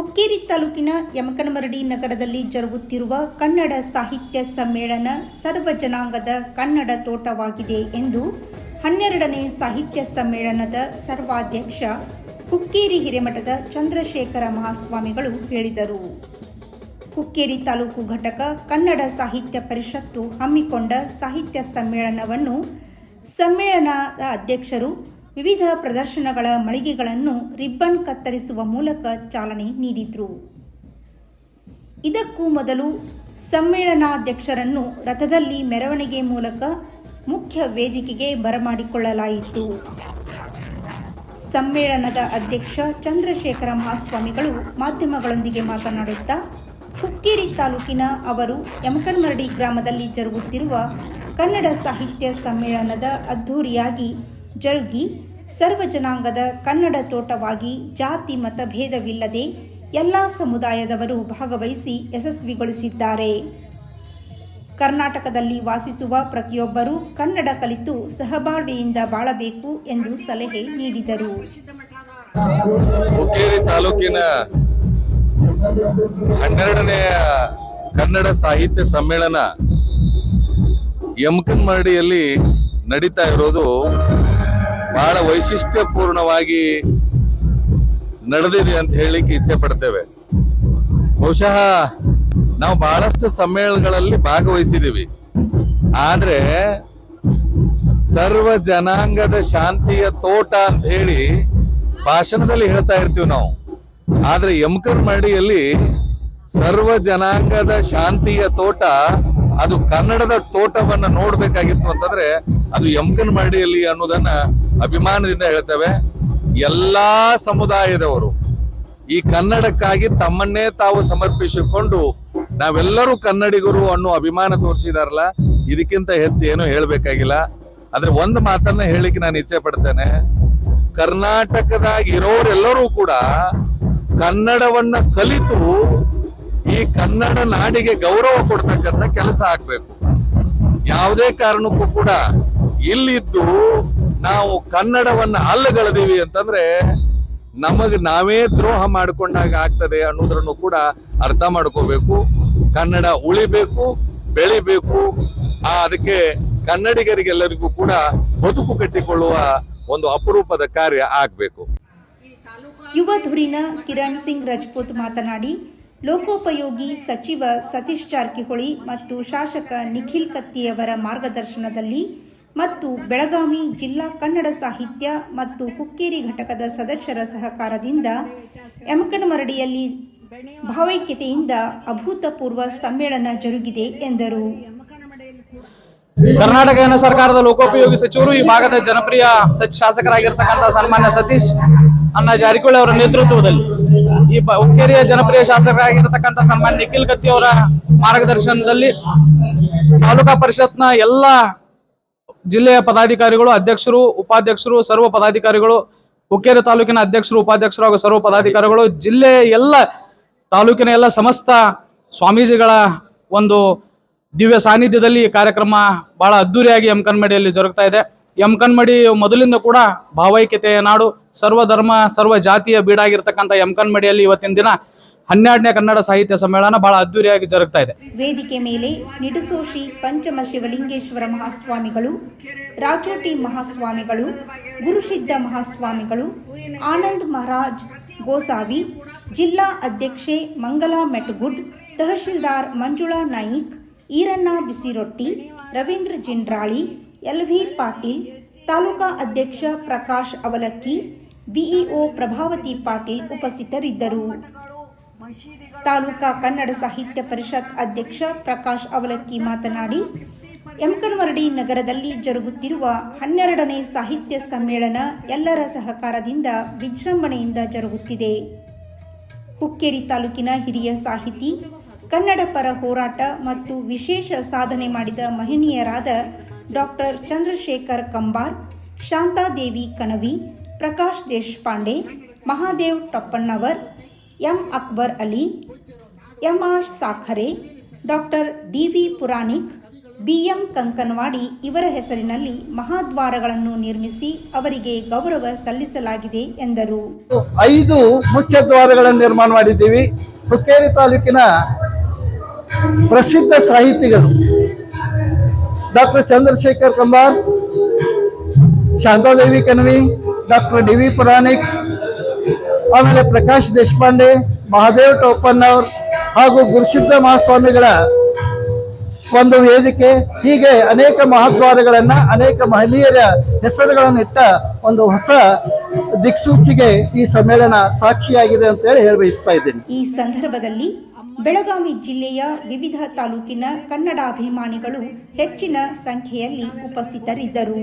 ಹುಕ್ಕೇರಿ ತಾಲೂಕಿನ ಯಮಕನಮರಡಿ ನಗರದಲ್ಲಿ ಜರುಗುತ್ತಿರುವ ಕನ್ನಡ ಸಾಹಿತ್ಯ ಸಮ್ಮೇಳನ ಸರ್ವ ಜನಾಂಗದ ಕನ್ನಡ ತೋಟವಾಗಿದೆ ಎಂದು ಹನ್ನೆರಡನೇ ಸಾಹಿತ್ಯ ಸಮ್ಮೇಳನದ ಸರ್ವಾಧ್ಯಕ್ಷ ಹುಕ್ಕೇರಿ ಹಿರೇಮಠದ ಚಂದ್ರಶೇಖರ ಮಹಾಸ್ವಾಮಿಗಳು ಹೇಳಿದರು. ಹುಕ್ಕೇರಿ ತಾಲೂಕು ಘಟಕ ಕನ್ನಡ ಸಾಹಿತ್ಯ ಪರಿಷತ್ತು ಹಮ್ಮಿಕೊಂಡ ಸಾಹಿತ್ಯ ಸಮ್ಮೇಳನವನ್ನು ಸಮ್ಮೇಳನದ ಅಧ್ಯಕ್ಷರು ವಿವಿಧ ಪ್ರದರ್ಶನಗಳ ಮಳಿಗೆಗಳನ್ನು ರಿಬ್ಬನ್ ಕತ್ತರಿಸುವ ಮೂಲಕ ಚಾಲನೆ ನೀಡಿದರು. ಇದಕ್ಕೂ ಮೊದಲು ಸಮ್ಮೇಳನಾಧ್ಯಕ್ಷರನ್ನು ರಥದಲ್ಲಿ ಮೆರವಣಿಗೆ ಮೂಲಕ ಮುಖ್ಯ ವೇದಿಕೆಗೆ ಬರಮಾಡಿಕೊಳ್ಳಲಾಯಿತು. ಸಮ್ಮೇಳನದ ಅಧ್ಯಕ್ಷ ಚಂದ್ರಶೇಖರ ಮಹಾಸ್ವಾಮಿಗಳು ಮಾಧ್ಯಮಗಳೊಂದಿಗೆ ಮಾತನಾಡುತ್ತಾ, ಹುಕ್ಕೇರಿ ತಾಲೂಕಿನ ಅವರು ಯಮಕನ್ಮರಡಿ ಗ್ರಾಮದಲ್ಲಿ ಜರುಗುತ್ತಿರುವ ಕನ್ನಡ ಸಾಹಿತ್ಯ ಸಮ್ಮೇಳನದ ಅದ್ಧೂರಿಯಾಗಿ ಜರುಗಿ ಸರ್ವ ಜನಾಂಗದ ಕನ್ನಡ ತೋಟವಾಗಿ ಜಾತಿ ಮತಭೇದವಿಲ್ಲದೆ ಎಲ್ಲ ಸಮುದಾಯದವರು ಭಾಗವಹಿಸಿ ಯಶಸ್ವಿಗೊಳಿಸಿದ್ದಾರೆ. ಕರ್ನಾಟಕದಲ್ಲಿ ವಾಸಿಸುವ ಪ್ರತಿಯೊಬ್ಬರೂ ಕನ್ನಡ ಕಲಿತು ಸಹಬಾಳ್ವೆಯಿಂದ ಬಾಳಬೇಕು ಎಂದು ಸಲಹೆ ನೀಡಿದರು. ತಾಲೂಕಿನ ಹನ್ನೆರಡನೆಯ ಕನ್ನಡ ಸಾಹಿತ್ಯ ಸಮ್ಮೇಳನ ಯಮಕನ್ಮರಡಿಯಲ್ಲಿ ನಡೀತಾ ಇರೋದು ಬಹಳ ವೈಶಿಷ್ಟ್ಯಪೂರ್ಣವಾಗಿ ನಡೆದಿದೆ ಅಂತ ಹೇಳಿಕ್ಕೆ ಇಚ್ಛೆ ಪಡ್ತೇವೆ. ಬಹುಶಃ ನಾವು ಬಹಳಷ್ಟು ಸಮ್ಮೇಳನಗಳಲ್ಲಿ ಭಾಗವಹಿಸಿದ್ದೀವಿ. ಆದ್ರೆ ಸರ್ವ ಜನಾಂಗದ ಶಾಂತಿಯ ತೋಟ ಅಂತ ಹೇಳಿ ಭಾಷಣದಲ್ಲಿ ಹೇಳ್ತಾ ಇರ್ತೀವಿ ನಾವು. ಆದ್ರೆ ಯಮಕರ್ ಮಡಿಯಲ್ಲಿ ಸರ್ವ ಜನಾಂಗದ ಶಾಂತಿಯ ತೋಟ, ಅದು ಕನ್ನಡದ ತೋಟವನ್ನ ನೋಡ್ಬೇಕಾಗಿತ್ತು ಅಂತಂದ್ರೆ ಅದು ಯಮಕನ್ ಮರಡಿಯಲ್ಲಿ ಅನ್ನೋದನ್ನ ಅಭಿಮಾನದಿಂದ ಹೇಳ್ತೇವೆ, ಎಲ್ಲಾ ಸಮುದಾಯದವರು ಈ ಕನ್ನಡಕ್ಕಾಗಿ ತಮ್ಮನ್ನೇ ತಾವು ಸಮರ್ಪಿಸಿಕೊಂಡು ನಾವೆಲ್ಲರೂ ಕನ್ನಡಿಗರು ಅನ್ನೋ ಅಭಿಮಾನ ತೋರಿಸಿದಾರಲ್ಲ, ಇದಕ್ಕಿಂತ ಹೆಚ್ಚು ಏನು ಹೇಳಬೇಕಾಗಿಲ್ಲ. ಆದ್ರೆ ಒಂದು ಮಾತನ್ನ ಹೇಳಿಕ್ಕೆ ನಾನು ಇಚ್ಛೆ ಪಡ್ತೇನೆ ಕರ್ನಾಟಕದಾಗ ಇರೋರೆಲ್ಲರೂ ಕೂಡ ಕನ್ನಡವನ್ನ ಕಲಿತು ಈ ಕನ್ನಡ ನಾಡಿಗೆ ಗೌರವ ಕೊಡ್ತಕ್ಕಂಥ ಕೆಲಸ ಆಗ್ಬೇಕು. ಯಾವುದೇ ಕಾರಣಕ್ಕೂ ಕೂಡ ಇಲ್ಲಿದ್ದು ನಾವು ಕನ್ನಡವನ್ನ ಅಲ್ಲಗಳೆದೀವಿ ಅಂತಂದ್ರೆ ನಮಗೆ ನಾವೇ ದ್ರೋಹ ಮಾಡಿಕೊಂಡಾಗ ಆಗ್ತದೆ ಅನ್ನೋದ್ರನ್ನು ಕೂಡ ಅರ್ಥ ಮಾಡ್ಕೋಬೇಕು. ಕನ್ನಡ ಉಳಿಬೇಕು, ಬೆಳಿಬೇಕು. ಆ, ಅದಕ್ಕೆ ಕನ್ನಡಿಗರಿಗೆಲ್ಲರಿಗೂ ಕೂಡ ಬದುಕು ಕಟ್ಟಿಕೊಳ್ಳುವ ಒಂದು ಅಪರೂಪದ ಕಾರ್ಯ ಆಗ್ಬೇಕು. ಯುವ ಧುರಿನ ಕಿರಣ್ ಸಿಂಗ್ ರಜಪೂತ್ ಮಾತನಾಡಿ, ಲೋಕೋಪಯೋಗಿ ಸಚಿವ ಸತೀಶ್ ಜಾರಕಿಹೊಳಿ ಮತ್ತು ಶಾಸಕ ನಿಖಿಲ್ ಕತ್ತಿಯವರ ಮಾರ್ಗದರ್ಶನದಲ್ಲಿ ಮತ್ತು ಬೆಳಗಾವಿ ಜಿಲ್ಲಾ ಕನ್ನಡ ಸಾಹಿತ್ಯ ಮತ್ತು ಹುಕ್ಕೇರಿ ಘಟಕದ ಸದಸ್ಯರ ಸಹಕಾರದಿಂದ ಯಮಕನಮರಡಿಯಲ್ಲಿ ಭಾವೈಕ್ಯತೆಯಿಂದ ಅಭೂತಪೂರ್ವ ಸಮ್ಮೇಳನ ಜರುಗಿದೆ ಎಂದರು. ಕರ್ನಾಟಕ ಸರ್ಕಾರದ ಲೋಕೋಪಯೋಗಿ ಸಚಿವರು ಈ ಭಾಗದ ಜನಪ್ರಿಯ ಶಾಸಕರಾಗಿರ್ತಕ್ಕಂಥ ಸನ್ಮಾನ್ಯ ಸತೀಶ್ ಅನ್ನ ಜಾರಕಿಹೊಳಿ ಅವರ ನೇತೃತ್ವದಲ್ಲಿ ಈ ಹುಕ್ಕೇರಿಯ ಜನಪ್ರಿಯ ಶಾಸಕರಾಗಿರ್ತಕ್ಕಂಥ ಸನ್ಮಾನ್ಯ ನಿಖಿಲ್ ಕತ್ತಿ ಅವರ ಮಾರ್ಗದರ್ಶನದಲ್ಲಿ ತಾಲೂಕಾ ಪರಿಷತ್ನ ಎಲ್ಲ ಜಿಲ್ಲೆಯ ಪದಾಧಿಕಾರಿಗಳು, ಅಧ್ಯಕ್ಷರು, ಉಪಾಧ್ಯಕ್ಷರು, ಸರ್ವ ಪದಾಧಿಕಾರಿಗಳು, ಹುಕ್ಕೇರಿ ತಾಲೂಕಿನ ಅಧ್ಯಕ್ಷರು, ಉಪಾಧ್ಯಕ್ಷರು ಹಾಗೂ ಸರ್ವ ಪದಾಧಿಕಾರಿಗಳು, ಜಿಲ್ಲೆಯ ಎಲ್ಲ ತಾಲೂಕಿನ ಎಲ್ಲ ಸಮಸ್ತ ಸ್ವಾಮೀಜಿಗಳ ಒಂದು ದಿವ್ಯ ಸಾನ್ನಿಧ್ಯದಲ್ಲಿ ಈ ಕಾರ್ಯಕ್ರಮ ಬಹಳ ಅದ್ದೂರಿಯಾಗಿ ಎಂ. ಕನ್ಮಡಿಯಲ್ಲಿ ಜರುಗ್ತಾ ಇದೆ. ಎಂ. ಕನ್ಮಡಿ ಮೊದಲಿಂದ ಕೂಡ ಭಾವೈಕ್ಯತೆಯ ನಾಡು ಸರ್ವ ಧರ್ಮ ಸರ್ವ ಜಾತಿಯ ಬೀಡಾಗಿರ್ತಕ್ಕಂಥ ಎಂ. ಕನ್ಮಡಿಯಲ್ಲಿ ಇವತ್ತಿನ ದಿನ ಹನ್ನೆರಡನೇ ಕನ್ನಡ ಸಾಹಿತ್ಯ ಸಮ್ಮೇಳನ ಬಹಳ ಅದ್ದೂರಿಯಾಗಿ ಜರುಗ್ತಾ ಇದೆ. ವೇದಿಕೆ ಮೇಲೆ ನಿಡಸೋಶಿ ಪಂಚಮ ಶಿವಲಿಂಗೇಶ್ವರ ಮಹಾಸ್ವಾಮಿಗಳು ರಾಜೋಟಿ ಮಹಾಸ್ವಾಮಿಗಳು, ಗುರುಸಿದ್ಧ ಮಹಾಸ್ವಾಮಿಗಳು, ಆನಂದ್ ಮಹಾರಾಜ್ ಗೋಸಾವಿ, ಜಿಲ್ಲಾ ಅಧ್ಯಕ್ಷೆ ಮಂಗಲಾ ಮೆಟ್ಗುಡ್, ತಹಶೀಲ್ದಾರ್ ಮಂಜುಳಾ ನಾಯಿಕ್, ಈರಣ್ಣ ಬಿಸಿರೊಟ್ಟಿ, ರವೀಂದ್ರ ಜಿಂಡ್ರಾಳಿ, ಎಲ್ ವಿ ಪಾಟೀಲ್, ತಾಲೂಕಾ ಅಧ್ಯಕ್ಷ ಪ್ರಕಾಶ್ ಅವಲಕ್ಕಿ ಬಿಇಒ ಪ್ರಭಾವತಿ ಪಾಟೀಲ್ ಉಪಸ್ಥಿತರಿದ್ದರು. ತಾಲೂಕಾ ಕನ್ನಡ ಸಾಹಿತ್ಯ ಪರಿಷತ್ ಅಧ್ಯಕ್ಷ ಪ್ರಕಾಶ್ ಅವಲಕ್ಕಿ ಮಾತನಾಡಿ ಯಮಕನಮರಡಿ ನಗರದಲ್ಲಿ ಜರುಗುತ್ತಿರುವ ಹನ್ನೆರಡನೇ ಸಾಹಿತ್ಯ ಸಮ್ಮೇಳನ ಎಲ್ಲರ ಸಹಕಾರದಿಂದ ವಿಜೃಂಭಣೆಯಿಂದ ಜರುಗುತ್ತಿದೆ. ಹುಕ್ಕೇರಿ ತಾಲೂಕಿನ ಹಿರಿಯ ಸಾಹಿತಿ, ಕನ್ನಡ ಪರ ಹೋರಾಟ ಮತ್ತು ವಿಶೇಷ ಸಾಧನೆ ಮಾಡಿದ ಮಹಿಳೆಯರಾದ doctor Chandrashekhar Kambar, Shantadevi Kanavi, Prakash Deshpande, Mahadev Tappannavar M Akbar Ali, M R Sakhare, doctor D V Puranik, B M Kankanavadi ಇವರ ಹೆಸರಿನಲ್ಲಿ ಮಹಾದ್ವಾರಗಳನ್ನು ನಿರ್ಮಿಸಿ ಅವರಿಗೆ ಗೌರವ ಸಲ್ಲಿಸಲಾಗಿದೆ ಎಂದರು. ಐದು ಮುಖ್ಯ ದ್ವಾರಗಳನ್ನು ನಿರ್ಮಾಣ ಮಾಡಿದ್ದೀವಿ. ಹುಕ್ಕೇರಿ ತಾಲೂಕಿನ ಪ್ರಸಿದ್ಧ ಸಾಹಿತಿಗಳು doctor Chandrashekhar Kambar Shantadevi Kanvi, doctor D V Puranik ಆಮೇಲೆ ಪ್ರಕಾಶ್ ದೇಶಪಾಂಡೆ, ಮಹಾದೇವ್ ಟೋಪನ್ನವ್ರು ಹಾಗೂ ಗುರುಸಿದ್ಧ ಮಹಾಸ್ವಾಮಿಗಳ ಒಂದು ವೇದಿಕೆ, ಹೀಗೆ ಅನೇಕ ಮಹಾದ್ವಾರಗಳನ್ನು, ಅನೇಕ ಮಹನೀಯರ ಹೆಸರುಗಳನ್ನು ಇಟ್ಟ ಒಂದು ಹೊಸ ದಿಕ್ಸೂಚಿಗೆ ಈ ಸಮ್ಮೇಳನ ಸಾಕ್ಷಿಯಾಗಿದೆ ಅಂತ ಹೇಳಿ ಬಯಸ್ತಾ ಇದ್ದೀನಿ. ಈ ಸಂದರ್ಭದಲ್ಲಿ ಬೆಳಗಾವಿ ಜಿಲ್ಲೆಯ ವಿವಿಧ ತಾಲೂಕಿನ ಕನ್ನಡಾಭಿಮಾನಿಗಳು ಹೆಚ್ಚಿನ ಸಂಖ್ಯೆಯಲ್ಲಿ ಉಪಸ್ಥಿತರಿದ್ದರು.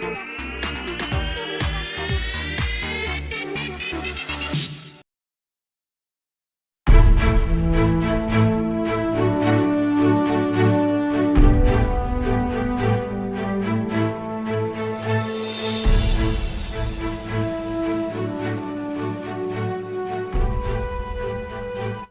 Thank you.